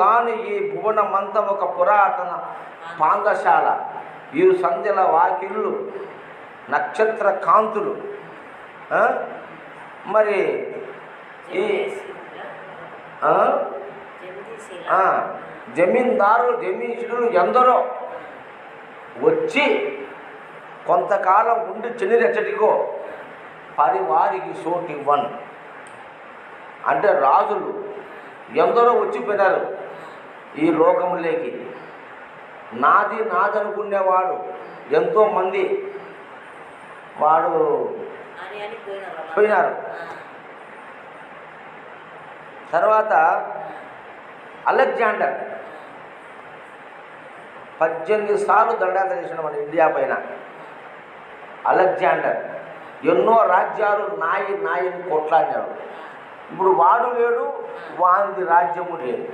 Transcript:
గాను ఈ భువనమంత ఒక పురాతన పాంగశాల. ఈ సంధ్యల వాకిళ్ళు నక్షత్ర కాంతులు మరి ఈ జమీందారులు జమీషులు ఎందరో వచ్చి కొంతకాలం ఉండి చెన్నిరెచ్చటికో పరివారికి సోటివ్వను. అంటే రాజులు ఎందరో వచ్చిపోయినారు ఈ లోకములేకి నాది నాది అనుకునేవాడు ఎంతోమంది వాడు పోయినారు. తర్వాత అలెగ్జాండర్ పద్దెనిమిది సార్లు దండాయాత్ర చేసిన మన ఇండియా పైన. అలెగ్జాండర్ ఎన్నో రాజ్యాలు నాయి నాయని కొట్లాడినాడు. ఇప్పుడు వాడు లేడు వాంది రాజ్యము లేదు.